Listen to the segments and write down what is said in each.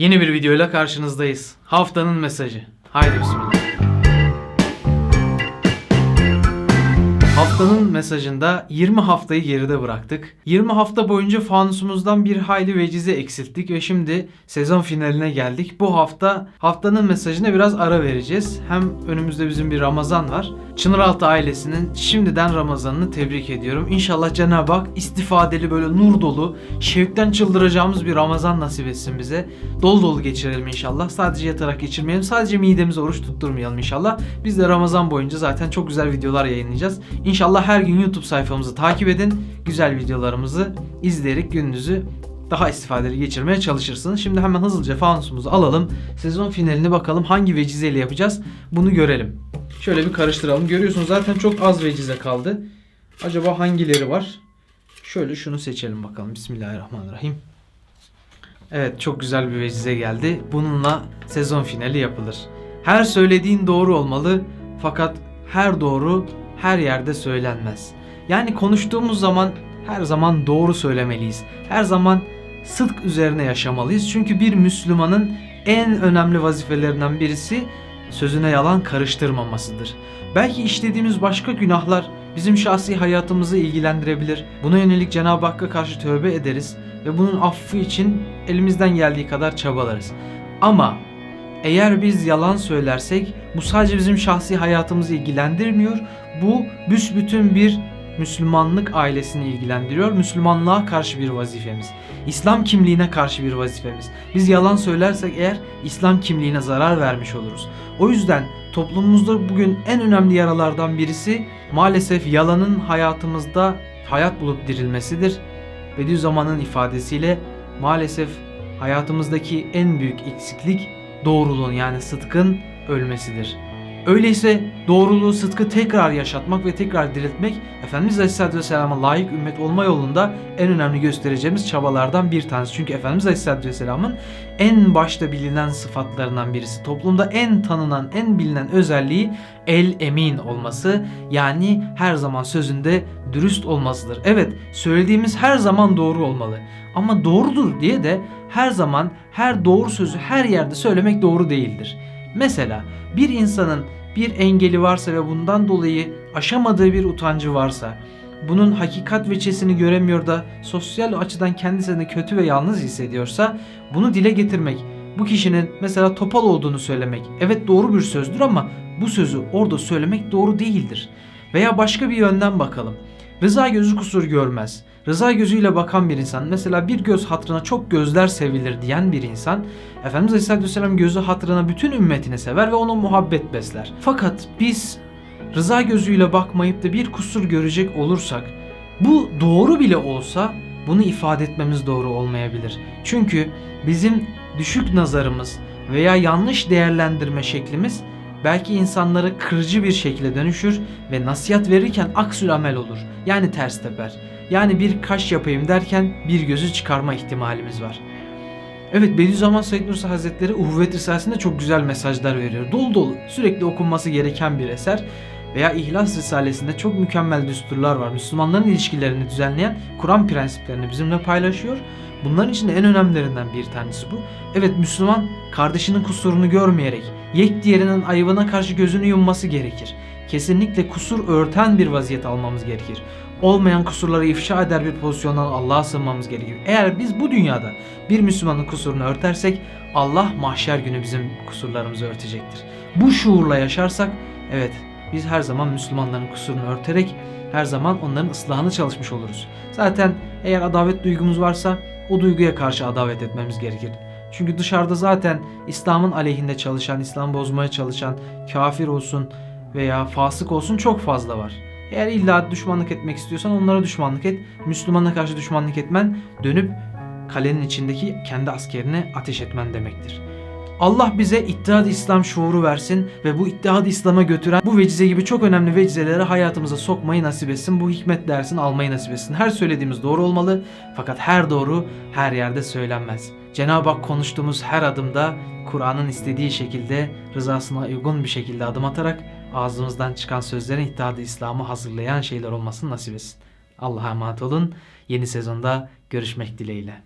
Yeni bir videoyla karşınızdayız. Haftanın mesajı. Haydi bismillah. Haftanın mesajında 20 haftayı geride bıraktık. 20 hafta boyunca fanusumuzdan bir hayli vecize eksilttik ve şimdi sezon finaline geldik. Bu hafta haftanın mesajına biraz ara vereceğiz. Hem önümüzde bizim bir Ramazan var. Çınaraltı ailesinin şimdiden Ramazan'ını tebrik ediyorum. İnşallah Cenab-ı Hak istifadeli böyle nur dolu, şevkten çıldıracağımız bir Ramazan nasip etsin bize. Dolu dolu geçirelim inşallah. Sadece yatarak geçirmeyelim. Sadece midemize oruç tutturmayalım inşallah. Biz de Ramazan boyunca zaten çok güzel videolar yayınlayacağız. İnşallah her gün YouTube sayfamızı takip edin. Güzel videolarımızı izleyerek gününüzü daha istifadeli geçirmeye çalışırsınız. Şimdi hemen hızlıca fanusumuzu alalım. Sezon finalini bakalım hangi vecizeyle yapacağız bunu görelim. Şöyle bir karıştıralım. Görüyorsunuz zaten çok az vecize kaldı. Acaba hangileri var? Şöyle şunu seçelim bakalım. Bismillahirrahmanirrahim. Evet çok güzel bir vecize geldi. Bununla sezon finali yapılır. Her söylediğin doğru olmalı fakat her doğru her yerde söylenmez. Yani konuştuğumuz zaman her zaman doğru söylemeliyiz. Her zaman sıdk üzerine yaşamalıyız. Çünkü bir Müslümanın en önemli vazifelerinden birisi sözüne yalan karıştırmamasıdır. Belki işlediğimiz başka günahlar bizim şahsi hayatımızı ilgilendirebilir. Buna yönelik Cenab-ı Hakk'a karşı tövbe ederiz ve bunun affı için elimizden geldiği kadar çabalarız. Ama eğer biz yalan söylersek bu sadece bizim şahsi hayatımızı ilgilendirmiyor. Bu büsbütün bir Müslümanlık ailesini ilgilendiriyor. Müslümanlığa karşı bir vazifemiz. İslam kimliğine karşı bir vazifemiz. Biz yalan söylersek eğer İslam kimliğine zarar vermiş oluruz. O yüzden toplumumuzda bugün en önemli yaralardan birisi maalesef yalanın hayatımızda hayat bulup dirilmesidir. Bediüzzaman'ın ifadesiyle maalesef hayatımızdaki en büyük eksiklik doğruluğun yani sıdkın ölmesidir. Öyleyse doğruluğu, sıdkı tekrar yaşatmak ve tekrar diriltmek Efendimiz Aleyhisselatü Vesselam'a layık ümmet olma yolunda en önemli göstereceğimiz çabalardan bir tanesi. Çünkü Efendimiz Aleyhisselatü Vesselam'ın en başta bilinen sıfatlarından birisi. Toplumda en tanınan, en bilinen özelliği el emin olması. Yani her zaman sözünde dürüst olmasıdır. Evet söylediğimiz her zaman doğru olmalı. Ama doğrudur diye de her zaman her doğru sözü her yerde söylemek doğru değildir. Mesela bir insanın bir engeli varsa ve bundan dolayı aşamadığı bir utancı varsa, bunun hakikat veçesini göremiyor da sosyal açıdan kendisini kötü ve yalnız hissediyorsa bunu dile getirmek, bu kişinin mesela topal olduğunu söylemek evet doğru bir sözdür ama bu sözü orada söylemek doğru değildir. Veya başka bir yönden bakalım. Rıza gözü kusur görmez. Rıza gözüyle bakan bir insan mesela bir göz hatrına çok gözler sevilir diyen bir insan Efendimiz Aleyhisselatü Vesselam gözü hatrına bütün ümmetini sever ve ona muhabbet besler. Fakat biz rıza gözüyle bakmayıp da bir kusur görecek olursak bu doğru bile olsa bunu ifade etmemiz doğru olmayabilir. Çünkü bizim düşük nazarımız veya yanlış değerlendirme şeklimiz belki insanları kırıcı bir şekilde dönüşür ve nasihat verirken aksül amel olur. Yani ters teper. Yani bir kaş yapayım derken bir gözü çıkarma ihtimalimiz var. Evet Bediüzzaman Said Nursi Hazretleri Uhuvvet Risalesi'nde çok güzel mesajlar veriyor. Dolu dolu sürekli okunması gereken bir eser. Veya İhlas Risalesi'nde çok mükemmel düsturlar var. Müslümanların ilişkilerini düzenleyen Kur'an prensiplerini bizimle paylaşıyor. Bunların içinde en önemlilerinden bir tanesi bu. Evet Müslüman kardeşinin kusurunu görmeyerek yek diğerinin ayıbına karşı gözünü yumması gerekir. Kesinlikle kusur örten bir vaziyet almamız gerekir. Olmayan kusurları ifşa eder bir pozisyondan Allah'a sığınmamız gerekir. Eğer biz bu dünyada bir Müslümanın kusurunu örtersek Allah mahşer günü bizim kusurlarımızı örtecektir. Bu şuurla yaşarsak evet biz her zaman Müslümanların kusurunu örterek her zaman onların ıslahını çalışmış oluruz. Zaten eğer adavet duygumuz varsa o duyguya karşı adavet etmemiz gerekir. Çünkü dışarıda zaten İslam'ın aleyhinde çalışan, İslam bozmaya çalışan, kafir olsun veya fasık olsun çok fazla var. Eğer illa düşmanlık etmek istiyorsan onlara düşmanlık et. Müslümana karşı düşmanlık etmen dönüp kalenin içindeki kendi askerine ateş etmen demektir. Allah bize İttihad İslam şuuru versin ve bu İttihad İslam'a götüren bu vecize gibi çok önemli vecizeleri hayatımıza sokmayı nasip etsin. Bu hikmet dersini almayı nasip etsin. Her söylediğimiz doğru olmalı fakat her doğru her yerde söylenmez. Cenab-ı Hak konuştuğumuz her adımda Kur'an'ın istediği şekilde rızasına uygun bir şekilde adım atarak ağzımızdan çıkan sözlerin İttihad-ı İslam'ı hazırlayan şeyler olmasını nasip etsin. Allah'a emanet olun. Yeni sezonda görüşmek dileğiyle.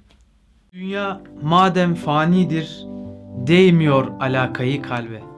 Dünya madem fanidir, değmiyor alakayı kalbe.